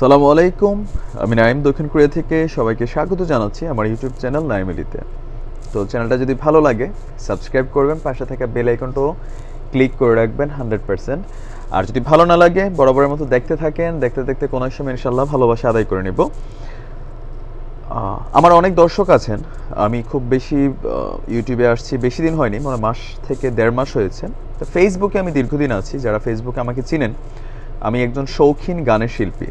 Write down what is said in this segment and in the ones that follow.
সালামু আলাইকুম। আমি নাইম দক্ষিণ কোরিয়া থেকে সবাইকে স্বাগত জানাচ্ছি আমার ইউটিউব চ্যানেল নাইমেলিতে তো চ্যানেলটা যদি ভালো লাগে, সাবস্ক্রাইব করবেন, পাশে থাকা বেল আইকনটাও ক্লিক করে রাখবেন হান্ড্রেড পার্সেন্ট। আর যদি ভালো না লাগে, বরাবরের মতো দেখতে থাকেন, দেখতে দেখতে কোনো সময় ইনশাল্লাহ ভালোবাসা আদায় করে নেব। আমার অনেক দর্শক আছেন। আমি খুব বেশি ইউটিউবে আসছি, বেশি দিন হয়নি মানে মাস থেকে দেড় মাস হয়েছে। তো ফেসবুকে আমি দীর্ঘদিন আছি, যারা ফেসবুকে আমাকে চিনেন, আমি একজন শৌখিন গানের শিল্পী।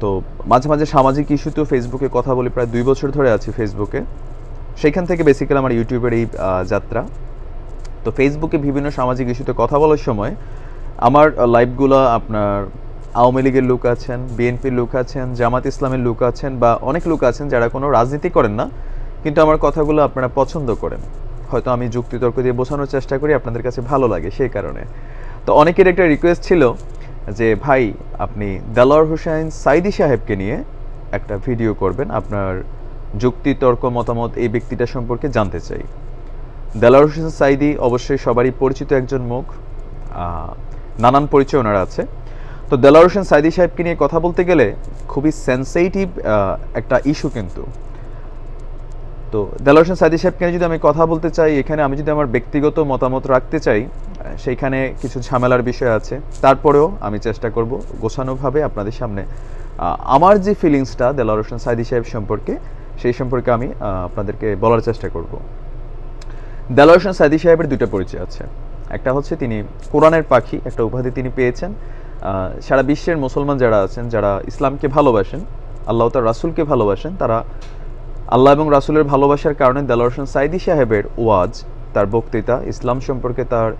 তো মাঝে মাঝে সামাজিক ইস্যুতেও ফেসবুকে কথা বলি, প্রায় দুই বছর ধরে আছি ফেসবুকে সেইখান থেকে বেসিক্যালি আমার ইউটিউবের এই যাত্রা। তো ফেসবুকে বিভিন্ন সামাজিক ইস্যুতে কথা বলার সময় আমার লাইভগুলো আপনার আওয়ামী লীগের লোক আছেন বিএনপির লোক আছেন, জামাত ইসলামের লোক আছেন বা অনেক লোক আছেন যারা কোনো রাজনীতি করেন না, কিন্তু আমার কথাগুলো আপনারা পছন্দ করেন। হয়তো আমি যুক্তিতর্ক দিয়ে বোঝানোর চেষ্টা করি, আপনাদের কাছে ভালো লাগে সেই কারণে। তো অনেকের একটা রিকোয়েস্ট ছিল যে ভাই, আপনি দেলোয়ার হোসেন সাইদি সাহেবকে নিয়ে একটা ভিডিও করবেন আপনার যুক্তিতর্ক মতামত এই ব্যক্তিটা সম্পর্কে জানতে চাই। দেলার হোসেন সাইদি অবশ্যই সবারই পরিচিত একজন মুখ নানান পরিচয় ওনারা আছে। তো দেলার হোসেন সাইদি সাহেবকে নিয়ে কথা বলতে গেলে খুবই সেন্সেটিভ একটা ইস্যু কিন্তু। তো দেলার হোসেন সাইদি সাহেবকে যদি আমি কথা বলতে চাই, এখানে আমি যদি আমার ব্যক্তিগত মতামত রাখতে চাই সেইখানে কিছু ঝামেলার বিষয় আছে। তারপরেও আমি চেষ্টা করব গোছানোভাবে আপনাদের সামনে আমার যে ফিলিংসটা দেলার সাইদি সাহেব সম্পর্কে, সেই সম্পর্কে আমি আপনাদেরকে বলার চেষ্টা করব। হোসেন সাইদি সাহেবের দুটো পরিচয় আছে। একটা হচ্ছে তিনি কোরআনের পাখি, একটা উপাধি তিনি পেয়েছেন। সারা বিশ্বের মুসলমান যারা আছেন, যারা ইসলামকে ভালোবাসেন, আল্লাহ তার রাসুলকে ভালোবাসেন, তারা আল্লাহ এবং রাসুলের ভালোবাসার কারণে হোসেন সাইদি সাহেবের ওয়াজ, তার বক্তৃতা, ইসলাম সম্পর্কে তার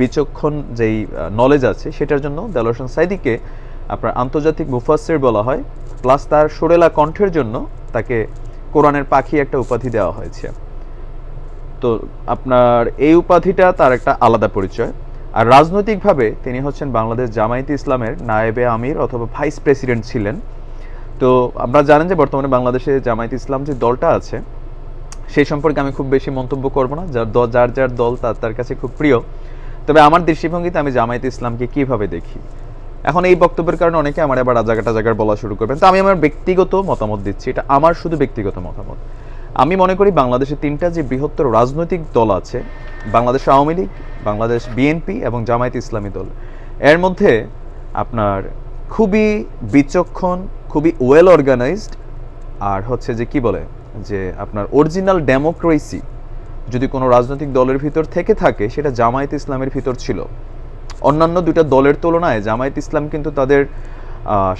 বিচক্ষণ যেই নলেজ আছে, সেটার জন্য হোসেন সাইদিকে আপনার আন্তর্জাতিক মুফাসির বলা হয় প্লাস তার সুরেলা কণ্ঠের জন্য তাকে কোরআনের পাখি একটা উপাধি দেওয়া হয়েছে। তো আপনার এই উপাধিটা তার একটা আলাদা পরিচয়। আর রাজনৈতিকভাবে তিনি হচ্ছেন বাংলাদেশ জামায়াতে ইসলামের নায়েবে আমির অথবা ভাইস প্রেসিডেন্ট ছিলেন। তো আপনারা জানেন যে বর্তমানে বাংলাদেশে জামায়াতে ইসলাম যে দলটা আছে, সেই সম্পর্কে আমি খুব বেশি মন্তব্য করব না। যার যার যার দল তার তার কাছে খুব প্রিয়। তবে আমার দৃষ্টিভঙ্গিতে আমি জামায়াতে ইসলামকে কীভাবে দেখি? এখন এই বক্তব্যের কারণে অনেকে আমার আবার রাজাগাটা জায়গার বলা শুরু করবেন। তো আমি আমার ব্যক্তিগত মতামত দিচ্ছি। এটা আমার শুধু ব্যক্তিগত মতামত। আমি মনে করি বাংলাদেশে তিনটা যে বৃহত্তর রাজনৈতিক দল আছে, বাংলাদেশ আওয়ামী লীগ, বাংলাদেশ বিএনপি এবং জামায়াত ইসলামী দল, এর মধ্যে আপনার খুবই বিচক্ষণ খুবই ওয়েল অর্গানাইজড আর হচ্ছে যে কি বলে, যে আপনার অরিজিনাল ডেমোক্রেসি যদি কোনো রাজনৈতিক দলের ভিতর থেকে থাকে, সেটা জামায়াত ইসলামের ভিতর ছিল। অন্যান্য দুইটা দলের তুলনায় জামায়াত ইসলাম কিন্তু তাদের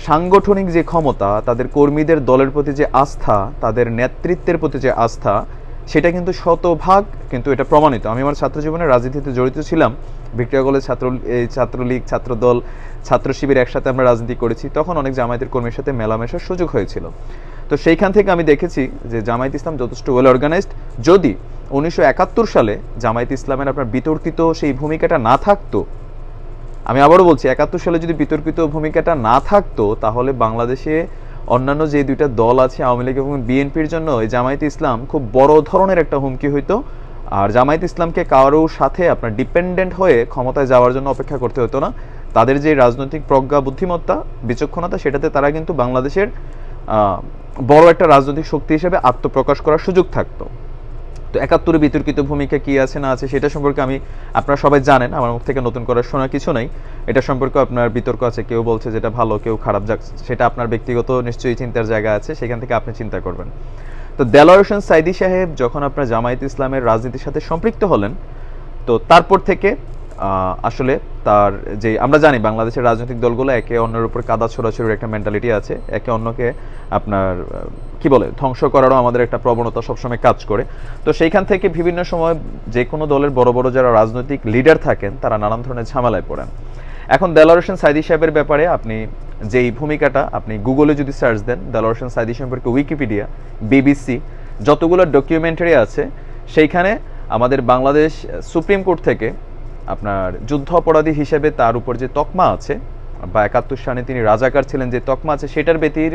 সাংগঠনিক যে ক্ষমতা, তাদের কর্মীদের দলের প্রতি যে আস্থা, তাদের নেতৃত্বের প্রতি যে আস্থা সেটা কিন্তু শতভাগ কিন্তু এটা প্রমাণিত। আমি আমার ছাত্র জীবনে রাজনীতিতে জড়িত ছিলাম। ভিক্টোরিয়া কলেজ ছাত্র ছাত্রলীগ, ছাত্রদল, ছাত্র শিবির একসাথে আমরা রাজনীতি করেছি। তখন অনেক জামায়াতের কর্মীর সাথে মেলামেশার সুযোগ হয়েছিল। তো সেইখান থেকে আমি দেখেছি যে জামায়াত ইসলাম যথেষ্ট ওয়েল অর্গানাইজড যদি উনিশশো একাত্তর সালে জামায়াত ইসলামের আপনার বিতর্কিত সেই ভূমিকাটা না থাকতো, আমি আবারও বলছি, একাত্তর সালে যদি বিতর্কিত ভূমিকাটা না থাকতো, তাহলে বাংলাদেশে অন্যান্য যে দুইটা দল আছে আওয়ামী লীগ এবং বিএনপির জন্য জামায়াত ইসলাম খুব বড় ধরনের একটা হুমকি হইতো। আর জামায়াত ইসলামকে কারোর সাথে আপনার ডিপেন্ডেন্ট হয়ে ক্ষমতায় যাওয়ার জন্য অপেক্ষা করতে হতো না। তাদের যে রাজনৈতিক প্রজ্ঞা, বুদ্ধিমত্তা, বিচক্ষণতা, সেটাতে তারা কিন্তু বাংলাদেশের বড় একটা রাজনৈতিক শক্তি হিসেবে আত্মপ্রকাশ করার সুযোগ থাকতো। তো একাত্তরে বিতর্কিত ভূমিকা কি আছে, না আছে, সেটা সম্পর্কে আমি, আপনারা সবাই জানেন, আমার মুখ থেকে নতুন করার শোনা কিছু নাই। এটা সম্পর্কে আপনার বিতর্ক আছে, কেউ বলছে যেটা ভালো, কেউ খারাপ, যাক, সেটা আপনার ব্যক্তিগত নিশ্চয়ই চিন্তার জায়গা আছে, সেখান থেকে আপনি চিন্তা করবেন। তো দেলোয়ার হোসেন সাইদি সাহেব যখন আপনার জামায়াত ইসলামের রাজনীতির সাথে সম্পৃক্ত হলেন, তো তারপর থেকে আসলে তার যে, আমরা জানি বাংলাদেশের রাজনৈতিক দলগুলো একে অন্যের উপর কাদা ছোড়াছড়ির একটা মেন্টালিটি আছে, একে অন্যকে আপনার কি বলে, ধ্বংস করারও আমাদের একটা প্রবণতা সবসময় কাজ করে। তো সেইখান থেকে বিভিন্ন সময় যে কোনো দলের বড় বড় যারা রাজনৈতিক লিডার থাকেন, তারা নানান ধরনের ঝামেলায় পড়েন। এখন দেলোয়ার হোসেন সাইদি সাহেবের ব্যাপারে আপনি যেই ভূমিকাটা, আপনি গুগলে যদি সার্চ দেন দেলোয়ার হোসেন সাইদি সম্পর্কে উইকিপিডিয়া, বিবিসি, যতগুলো ডকুমেন্টারি আছে, সেইখানে আমাদের বাংলাদেশ সুপ্রিম কোর্ট থেকে আপনার যুদ্ধ অপরাধী হিসেবে তার উপর যে তকমা আছে বা একাত্তর সালে তিনি রাজাকার ছিলেন যে তকমা আছে, সেটার ব্যতির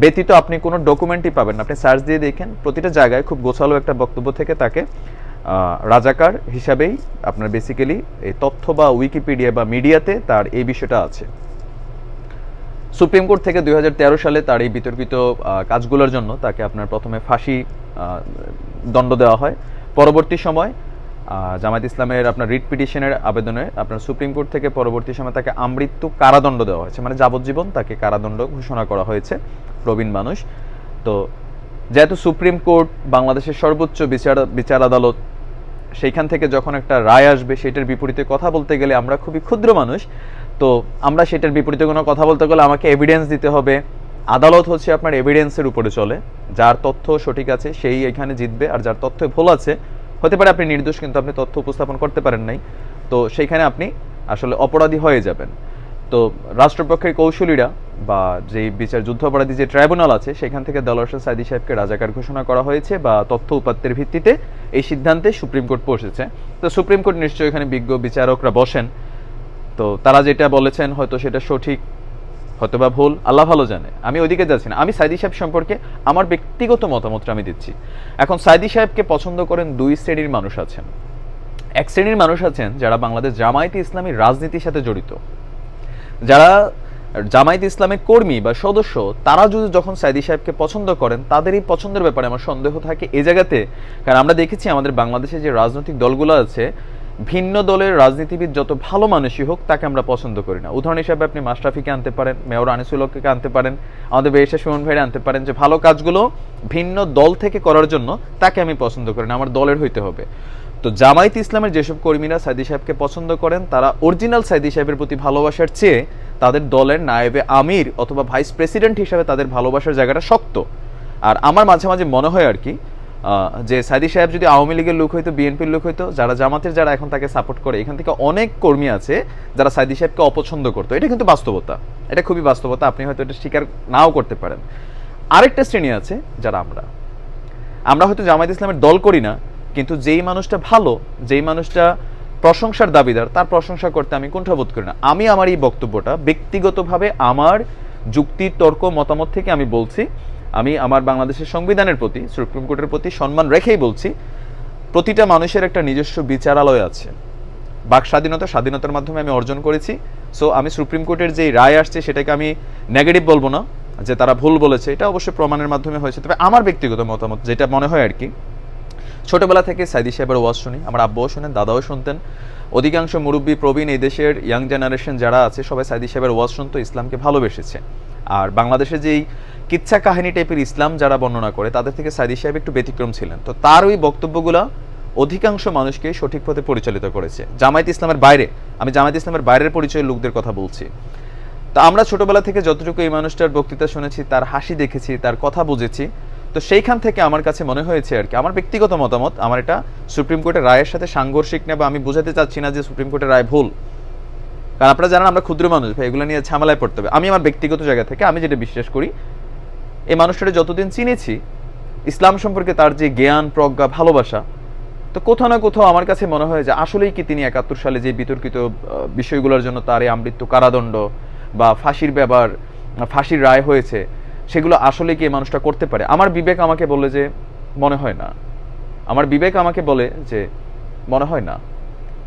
ব্যতীত আপনি কোনো ডকুমেন্টই পাবেন না। আপনি সার্চ দিয়ে দেখেন, প্রতিটা জায়গায় খুব গোছালো একটা বক্তব্য থেকে তাকে রাজাকার হিসাবেই আপনার বেসিক্যালি এই তথ্য বা উইকিপিডিয়া বা মিডিয়াতে তার এই বিষয়টা আছে। সুপ্রিম কোর্ট থেকে দুই হাজার তেরো সালে তার এই বিতর্কিত কাজগুলোর জন্য তাকে আপনার প্রথমে ফাঁসি দণ্ড দেওয়া হয়। পরবর্তী সময় জামায়াত ইসলামের আপনার রিট পিটিশনের আবেদনে আপনার সুপ্রিম কোর্ট থেকে পরবর্তী সময় তাকে আমৃত্যু কারাদণ্ড দেওয়া হয়েছে। মানে যাবজ্জীবন তাকে কারাদণ্ড ঘোষণা করা হয়েছে প্রবীণ মানুষ। তো যেহেতু সুপ্রিম কোর্ট বাংলাদেশের সর্বোচ্চ বিচার বিচার আদালত, সেইখান থেকে যখন একটা রায় আসবে, সেটার বিপরীতে কথা বলতে গেলে আমরা খুবই ক্ষুদ্র মানুষ। তো আমরা সেটার বিপরীতে কোনো কথা বলতে গেলে আমাকে এভিডেন্স দিতে হবে। আদালত হচ্ছে আপনার এভিডেন্সের উপরে চলে। যার তথ্য সঠিক আছে, সেই এখানে জিতবে। আর যার তথ্য ভুল আছে হতে পারে আপনি নির্দোষ, কিন্তু আপনি তথ্য উপস্থাপন করতে পারেন নাই। তো সেইখানে আপনি আসলে অপরাধী হয়ে যাবেন। তো রাষ্ট্রপক্ষের কৌশলীরা বা যেই বিচার যুদ্ধাপরাধী যে ট্রাইব্যুনাল আছে, সেখান থেকে দেলোয়ার হোসেন সাইদি সাহেবকে রাজাকার ঘোষণা করা হয়েছে বা তথ্য উপাত্তের ভিত্তিতে এই সিদ্ধান্তে সুপ্রিম কোর্ট পৌঁছেছে তো সুপ্রিম কোর্ট নিশ্চয়ই এখানে বিজ্ঞ বিচারকরা বসেন। তো তারা যেটা বলেছেন হয়তো সেটা সঠিক হয়তো বা ভুল, আল্লাহ ভালো জানে। আমি ওইদিকে যাচ্ছি না। আমি সাইদি সাহেব সম্পর্কে আমার ব্যক্তিগত মতামতটা আমি দিচ্ছি। এখন সাইদি সাহেবকে পছন্দ করেন দুই শ্রেণির মানুষ আছেন। এক শ্রেণির মানুষ আছেন যারা বাংলাদেশ জামায়াতে ইসলামী রাজনীতির সাথে জড়িত। যারা জামায়াত ইসলামের কর্মী বা সদস্য, তারা যদি যখন সাইদি সাহেবকে পছন্দ করেন তাদের এই পছন্দের ব্যাপারে আমার সন্দেহ থাকে এই জায়গাতে। কারণ আমরা দেখেছি আমাদের বাংলাদেশে যে রাজনৈতিক দলগুলো আছে ভিন্ন দলের রাজনীতিবিদ যত ভালো মানুষই হোক, তাকে আমরা পছন্দ করি না। উদাহরণ হিসাবে আপনি মাশরাফিকে আনতে পারেন, মেয়র আনিসুলকে আনতে পারেন, আমাদের বেশা সুমন ভাইরা আনতে পারেন, যে ভালো কাজগুলো ভিন্ন দল থেকে করার জন্য তাকে আমি পছন্দ করি না, আমার দলের হইতে হবে। তো জামায়াত ইসলামের যেসব কর্মীরা সাইদি সাহেবকে পছন্দ করেন, তারা অরিজিনাল সাইদি সাহেবের প্রতি ভালোবাসার চেয়ে তাদের দলের নায়েবে আমির অথবা ভাইস প্রেসিডেন্ট হিসাবে তাদের ভালোবাসার জায়গাটা শক্ত। আর আমার মাঝে মাঝে মনে হয় আর কি যে সাইদি সাহেব যদি আওয়ামী লীগের লোক হইতো, বিএনপির লোক হইতো, যারা জামাতের যারা এখন তাকে সাপোর্ট করে, এখান থেকে অনেক কর্মী আছে যারা সাইদি সাহেবকে অপছন্দ করতো। এটা কিন্তু বাস্তবতা। এটা খুবই বাস্তবতা। আপনি হয়তো এটা স্বীকার নাও করতে পারেন। আরেকটা শ্রেণি আছে যারা আমরা। আমরা হয়তো জামায়াত ইসলামের দল করি না, কিন্তু যেই মানুষটা ভালো, যেই মানুষটা প্রশংসার দাবিদার, তার প্রশংসা করতে আমি কুণ্ঠাবোধ করি না। আমি আমার এই বক্তব্যটা ব্যক্তিগতভাবে আমার যুক্তি, তর্ক, মতামত থেকে আমি বলছি। আমি আমার বাংলাদেশের সংবিধানের প্রতি, সুপ্রিম কোর্টের প্রতি সম্মান রেখেই বলছি, প্রতিটা মানুষের একটা নিজস্ব বিচারালয় আছে। বাক স্বাধীনতা, স্বাধীনতার মাধ্যমে আমি অর্জন করেছি। সো আমি সুপ্রিম কোর্টের যে রায় আসছে, সেটাকে আমি নেগেটিভ বলব না, যে তারা ভুল বলেছে। এটা অবশ্যই প্রমাণের মাধ্যমে হয়েছে। তবে আমার ব্যক্তিগত মতামত, যেটা মনে হয় আর কি, ছোটবেলা থেকে সাইদি সাহেবের ওয়াজ শুনি, আমার আব্বাও শুনেন, দাদাও শুনতেন। অধিকাংশ মুরব্বী প্রবীণ এই দেশের ইয়াং জেনারেশন যারা আছে, সবাই সাইদি সাহেবের ওয়াজ শুনতো, ইসলামকে ভালোবেসেছে। আর বাংলাদেশে যেই কিচ্ছা কাহিনী টাইপের ইসলাম যারা বর্ণনা করে, তাদের থেকে সাইদি সাহেব একটু ব্যতিক্রম ছিলেন। তো তার ওই বক্তব্যগুলো অধিকাংশ মানুষকে সঠিক পথে পরিচালিত করেছে। জামায়াত ইসলামের বাইরে, আমি জামায়াত ইসলামের বাইরের পরিচয়ের লোকদের কথা বলছি। তা আমরা ছোটবেলা থেকে যতটুকু এই মানুষটার বক্তৃতা শুনেছি, তার হাসি দেখেছি, তার কথা বুঝেছি, তো সেইখান থেকে আমার কাছে মনে হয়েছে আর কি, আমার ব্যক্তিগত মতামত, আমার এটা সুপ্রিম কোর্টের রায়ের সাথে সাংঘর্ষিক না বা আমি বোঝাতে চাচ্ছি না যে সুপ্রিম কোর্টের রায় ভুল। কারণ আপনারা জানেন আমরা ক্ষুদ্র মানুষ, ভাই, এগুলো নিয়ে ঝামেলায় পড়তে হবে। আমি আমার ব্যক্তিগত জায়গা থেকে আমি যেটা বিশ্বাস করি, এই মানুষটাকে যতদিন চিনেছি, ইসলাম সম্পর্কে তার যে জ্ঞান, প্রজ্ঞা, ভালোবাসা, তো কোথাও না কোথাও আমার কাছে মনে হয় যে আসলেই কি তিনি একাত্তর সালে যে বিতর্কিত বিষয়গুলোর জন্য তার এই আমৃত্যু কারাদণ্ড বা ফাঁসির ব্যাপার ফাঁসির রায় হয়েছে, সেগুলো আসলে কি এই মানুষটা করতে পারে? আমার বিবেক আমাকে বলে যে মনে হয় না। আমার বিবেক আমাকে বলে যে মনে হয় না।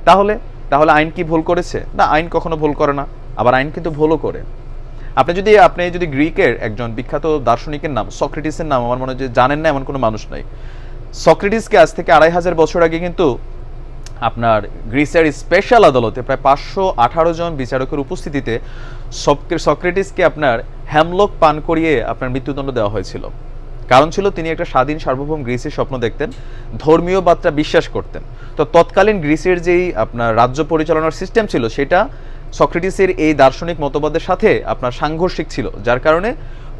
তাহলে তাহলে আইন কি ভুল করেছে? না, আইন কখনো ভুল করে না, আবার আইন কিন্তু ভুলও করে। আপনি যদি আপনি যদি গ্রিকের একজন বিখ্যাত দার্শনিকের নাম, সক্রেটিসের নাম, আমার মনে হয় যে জানেন না এমন কোনো মানুষ নাই। সক্রেটিসকে আজ থেকে আড়াই হাজার বছর আগে কিন্তু আপনার গ্রিসের স্পেশাল আদালতে প্রায় পাঁচশো আঠারো জন বিচারকের উপস্থিতিতে সক্রেটিসকে আপনার হ্যামলক পান করিয়ে আপনার মৃত্যুদণ্ড দেওয়া হয়েছিল। কারণ ছিল তিনি একটা স্বাধীন সার্বভৌম গ্রিসের স্বপ্ন দেখতেন, ধর্মীয় বার্তা বিশ্বাস করতেন। তো তৎকালীন গ্রিসের যেই আপনার রাজ্য পরিচালনার সিস্টেম ছিল, সেটা সক্রেটিসের এই দার্শনিক মতবাদের সাথে আপনার সাংঘর্ষিক ছিল, যার কারণে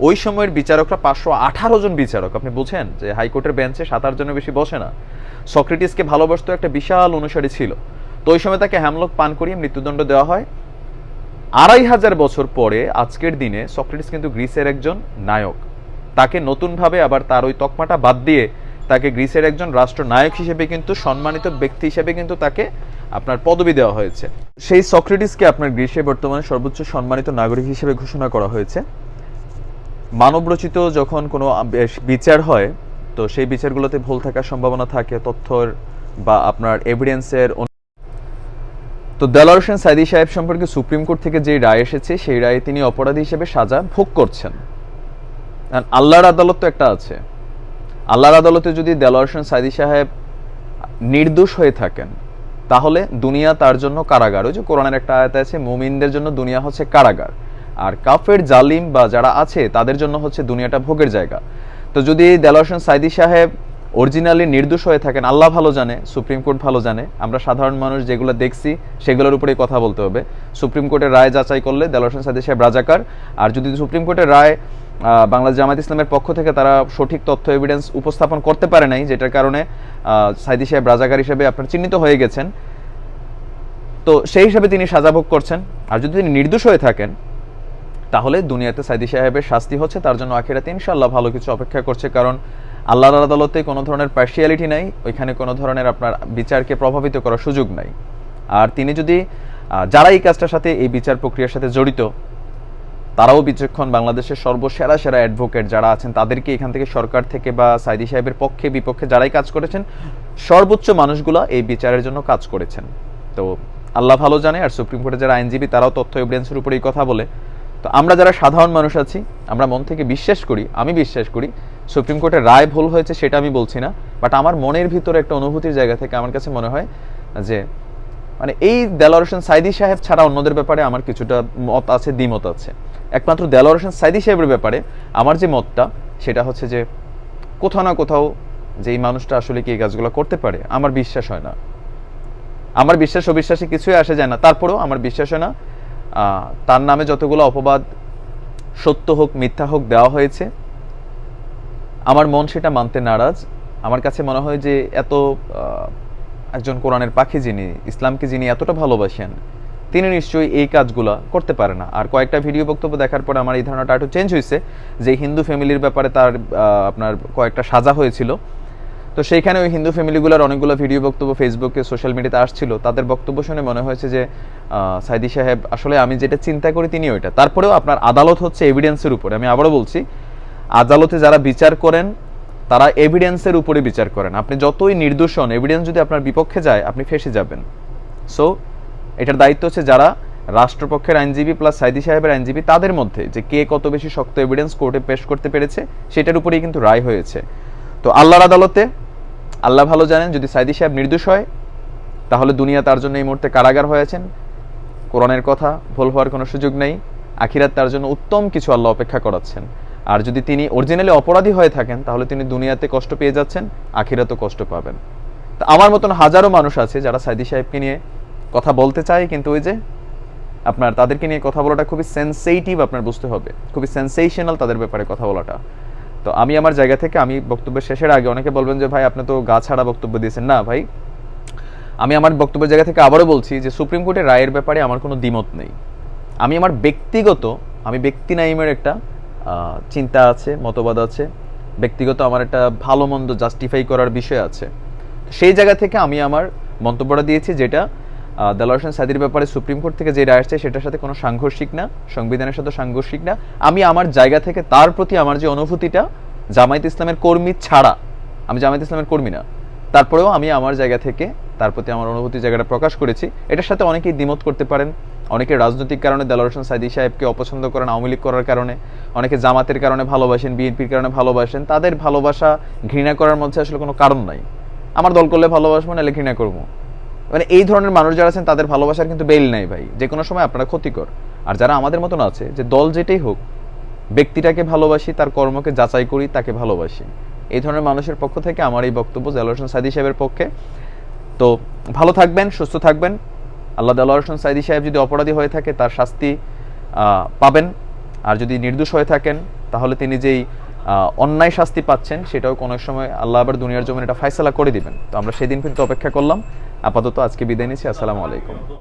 ওই সময়ের বিচারকরা পাঁচশো আঠারো জন বিচারক, আপনি বুঝেন যে হাইকোর্টের বেঞ্চে সাত আট জনের বেশি বসে না। সক্রেটিসকে ভালোবাসতো একটা বিশাল অনুসারী ছিল। তো ওই সময় তাকে হ্যামলক পান করিয়ে মৃত্যুদণ্ড দেওয়া হয়। আড়াই হাজার বছর পরে আজকের দিনে সক্রেটিস কিন্তু গ্রিসের একজন নায়ক। তাকে নতুনভাবে আবার তার ওই তকমাটা বাদ দিয়ে তাকে গ্রিসের একজন রাষ্ট্র নায়ক হিসেবে কিন্তু, সম্মানিত ব্যক্তি হিসেবে কিন্তু তাকে আপনার পদবি দেওয়া হয়েছে। সেই সক্রেটিসকে আপনার গ্রিসে বর্তমানে সর্বোচ্চ সম্মানিত নাগরিক হিসেবে ঘোষণা করা হয়েছে। মানবরচিত যখন কোনো বিচার হয়, তো সেই বিচারগুলোতে ভুল থাকার সম্ভাবনা থাকে, তথ্যর বা আপনার এভিডেন্সের তো দেলার হোসেন সাইদি সাহেব সম্পর্কে সুপ্রিম কোর্ট থেকে যে রায় এসেছে, সেই রায়ে তিনি অপরাধী হিসেবে সাজা ভোগ করছেন। আল্লাহর আদালত তো একটা আছে। আল্লাহর আদালতে যদি দেলার হোসেন সাইদি সাহেব নির্দোষ হয়ে থাকেন, তাহলে দুনিয়া তার জন্য কারাগার। ওই যে কোরআনের একটা আয়াত আছে, মুমিনদের জন্য দুনিয়া হচ্ছে কারাগার। আর কাফের, জালিম বা যারা আছে, তাদের জন্য হচ্ছে দুনিয়াটা ভোগের জায়গা। তো যদি দেলার হোসেন সাইদি সাহেব অরিজিনালি নির্দোষ হয়ে থাকেন, আল্লাহ ভালো জানে, সুপ্রিম কোর্ট ভালো জানে, আমরা সাধারণ মানুষ যেগুলো দেখছি, সেগুলোর উপরেই কথা বলতে হবে। সুপ্রিম কোর্টের রায় যাচাই করলে দেলার হোসেন সাইদি সাহেব রাজাকার। আর যদি সুপ্রিম কোর্টের রায় বাংলাদেশ জামাত ইসলামের পক্ষ থেকে তারা সঠিক তথ্য এভিডেন্স উপস্থাপন করতে পারে নাই, যেটার কারণে সাইদি সাহেব রাজাকার হিসেবে আপনার চিহ্নিত হয়ে গেছেন। তো সেই হিসাবে তিনি সাজা ভোগ করছেন। আর যদি তিনি নির্দোষ হয়ে থাকেন, তাহলে দুনিয়াতে সাইদি সাহেবের শাস্তি হচ্ছে, তার জন্য আখিরাতে ইনশাল্লাহ ভালো কিছু অপেক্ষা করছে। কারণ আল্লাহর আদালতে কোনো ধরনের পার্সিয়ালিটি নাই, ওইখানে কোনো ধরনের আপনার বিচারকে প্রভাবিত করার সুযোগ নাই। আর তিনি যদি যারা এই কাজটার সাথে, এই বিচার প্রক্রিয়ার সাথে জড়িত তারাও বিচক্ষণ বাংলাদেশের সর্বসেরা সেরা অ্যাডভোকেট যারা আছেন, তাদেরকে এখান থেকে সরকার থেকে বা সাইদি সাহেবের পক্ষে, বিপক্ষে যারাই কাজ করেছেন, সর্বোচ্চ মানুষগুলা এই বিচারের জন্য কাজ করেছেন। তো আল্লাহ ভালো জানে, আর সুপ্রিম কোর্টের যারা আইনজীবী, তারাও তথ্য এভিডেন্সের উপরেই কথা বলে। তো আমরা যারা সাধারণ মানুষ আছি, আমরা মন থেকে বিশ্বাস করি, আমি বিশ্বাস করি, সুপ্রিম কোর্টের রায় ভুল হয়েছে সেটা আমি বলছি না বাট আমার মনের ভিতরে একটা অনুভূতির জায়গা থেকে আমার কাছে মনে হয় যে মানে এই দেলোয়ার হোসেন সাইদি সাহেব ছাড়া অন্যদের ব্যাপারে আমার কিছুটা মত আছে, দ্বিমত আছে। একমাত্র দেলোয়ার হোসেন সাইদি সাহেবের ব্যাপারে আমার যে মতটা, সেটা হচ্ছে যে কোথাও না কোথাও যে এই মানুষটা আসলে কি এই কাজগুলো করতে পারে, আমার বিশ্বাস হয় না। আমার বিশ্বাস অবিশ্বাসে কিছুই আসে যায় না। তারপরেও আমার বিশ্বাস হয় না তার নামে যতগুলো অপবাদ সত্য হোক, মিথ্যা হোক দেওয়া হয়েছে, আমার মন সেটা মানতে নারাজ। আমার কাছে মনে হয় যে এত একজন কোরআনের পাখি যিনি, ইসলামকে যিনি এতটা ভালোবাসেন তিনি নিশ্চয়ই এই কাজগুলো করতে পারে না। আর কয়েকটা ভিডিও বক্তব্য দেখার পরে আমার এই ধারণাটা একটু চেঞ্জ হয়েছে যে হিন্দু ফ্যামিলির ব্যাপারে তার আপনার কয়েকটা সাজা হয়েছিল। তো সেইখানে ওই হিন্দু ফ্যামিলিগুলোর অনেকগুলো ভিডিও বক্তব্য ফেসবুকে সোশ্যাল মিডিয়াতে আসছিল। তাদের বক্তব্য শুনে মনে হয়েছে যে সাইদি সাহেব, আসলে আমি যেটা চিন্তা করি তিনি ওইটা। তারপরেও আপনার আদালত হচ্ছে এভিডেন্সের উপরে। আমি আবারও বলছি, আদালতে যারা বিচার করেন, তারা এভিডেন্সের উপরে বিচার করেন। আপনি যতই নির্দোষ হন এভিডেন্স যদি আপনার বিপক্ষে যায়, আপনি ফেসে যাবেন। সো এটার দায়িত্ব হচ্ছে যারা রাষ্ট্রপক্ষের আইনজীবী প্লাস সাইদি সাহেবের আইনজীবী, তাদের মধ্যে যে কে কত বেশি শক্ত এভিডেন্স কোর্টে পেশ করতে পেরেছে, সেটার উপরেই কিন্তু রায় হয়েছে। তো আল্লাহর আদালতে, আল্লাহ ভালো জানেন, যদি সাইদি সাহেব নির্দোষ হয়, তাহলে দুনিয়া তার জন্য এই মুহূর্তে কারাগার হয়েছেন কোরআনের কথা ভুল হওয়ার কোনো সুযোগ নেই, আখিরাত তার জন্য উত্তম কিছু আল্লাহ অপেক্ষা করাচ্ছেন। আর যদি তিনি অরিজিনালি অপরাধী হয়ে থাকেন, তাহলে তিনি দুনিয়াতে কষ্ট পেয়ে যাচ্ছেন, আখিরাতও কষ্ট পাবেন। তা আমার মতন হাজারো মানুষ আছে যারা সাইদি সাহেবকে নিয়ে কথা বলতে চায় কিন্তু ওই যে আপনার তাদেরকে নিয়ে কথা বলাটা খুবই সেন্সেটিভ আপনার বুঝতে হবে। খুবই সেন্সেশনাল তাদের ব্যাপারে কথা বলাটা। তো আমি আমার জায়গা থেকে, আমি বক্তব্যের শেষের আগে অনেকে বলবেন যে, ভাই, আপনি তো গা ছাড়া বক্তব্য দিয়েছেন। না, ভাই, আমি আমার বক্তব্যের জায়গা থেকে আবারও বলছি যে সুপ্রিম কোর্টের রায়ের ব্যাপারে আমার কোনো দ্বিমত নেই। আমি আমার ব্যক্তিগত, আমি ব্যক্তি নাইমের একটা চিন্তা আছে, মতবাদ আছে। ব্যক্তিগত আমার একটা ভালো মন্দ জাস্টিফাই করার বিষয় আছে। সেই জায়গা থেকে আমি আমার মন্তব্যটা দিয়েছি, যেটা দেলোয়ার সাদির ব্যাপারে সুপ্রিম কোর্ট থেকে যে রায় আসছে সেটার সাথে কোনো সাংঘর্ষিক না, সংবিধানের সাথে সাংঘর্ষিক না। আমি আমার জায়গা থেকে তার প্রতি আমার যে অনুভূতিটা, জামায়াত ইসলামের কর্মী ছাড়া, আমি জামায়াত ইসলামের কর্মী না, তারপরেও আমি আমার জায়গা থেকে তার প্রতি আমার অনুভূতির জায়গাটা প্রকাশ করেছি। এটার সাথে অনেকেই দ্বিমত করতে পারেন, অনেকে রাজনৈতিক কারণে দেলোয়ার হোসেন সাইদি সাহেবকে অপছন্দ করেন আওয়ামী লীগ করার কারণে, অনেকে জামাতের কারণে ভালোবাসেন, বিএনপির কারণে ভালোবাসেন, তাদের ভালোবাসা ঘৃণা করার মধ্যে আসলে কোনো কারণ নাই। আমার দল করলে ভালোবাসবো, নাহলে ঘৃণা করব। মানে এই ধরনের মানুষ যারা আছেন, তাদের ভালোবাসার কিন্তু বেল নাই ভাই। যে কোনো সময় আপনারা ক্ষতিকর। আর যারা আমাদের মতন আছে, যে দল যেটাই হোক, ব্যক্তিটাকে ভালোবাসি, তার কর্মকে যাচাই করি, তাকে ভালোবাসি। এই ধরনের মানুষের পক্ষ থেকে আমার এই বক্তব্য জালাল হোসেন সাইদি সাহেবের পক্ষে। তো ভালো থাকবেন, সুস্থ থাকবেন। আল্লাহ দাল্লাহ হোসেন সাইদি সাহেব যদি অপরাধী হয়ে থাকে, তার শাস্তি পাবেন। আর যদি নির্দোষ হয়ে থাকেন, তাহলে তিনি যেই অন্যায় শাস্তি পাচ্ছেন, সেটাও কোনো সময় আল্লাহ আবার দুনিয়ার জন্য এটা ফাইসলা করে দিবেন। তো আমরা সেদিন কিন্তু অপেক্ষা করলাম। আপাতত আজকে বিদায় নিচ্ছি আসসালামু আলাইকুম।